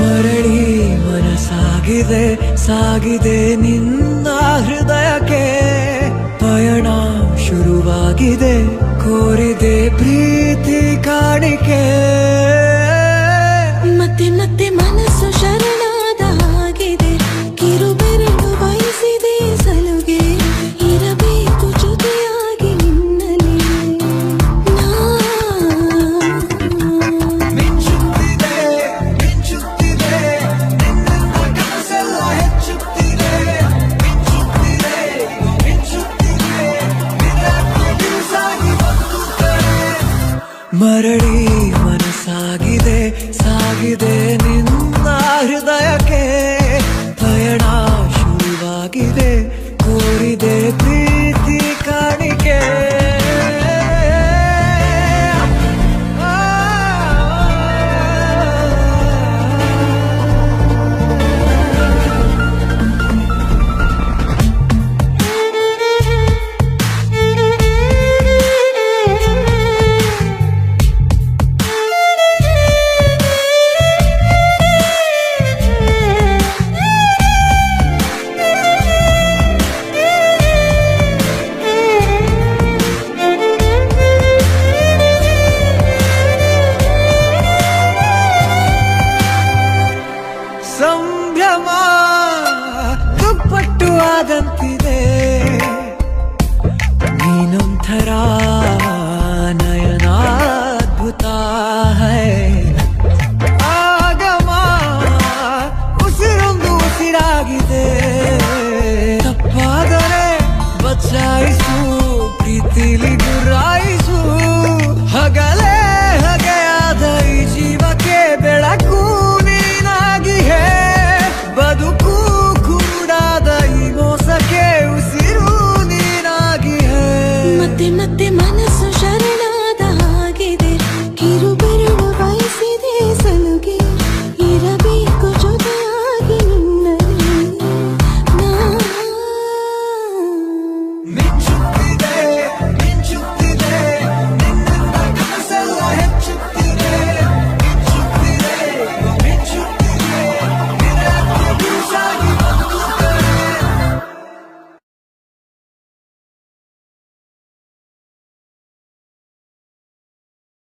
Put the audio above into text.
ಮರಳಿ ಮನಸಾಗಿದೆ ಸಾಗಿದೆ ನಿನ್ನ ಹೃದಯಕ್ಕೆ. ಪಯಣ ಶುರುವಾಗಿದೆ ಕೋರಿ ಮರಳಿ ಸಂಭ್ರಮ ದುಪ್ಪಟ್ಟು ಆದಂತಿದೆ ನೀನೊಂಥರ ನಯನಾದ್ಭುತ ಆಗಮ ಉಸಿರೊಂದು ಉಸಿರಾಗಿದೆ. ತಪ್ಪಾದರೆ ಬಚಾಯಿಸು ಪ್ರೀತಿಲಿ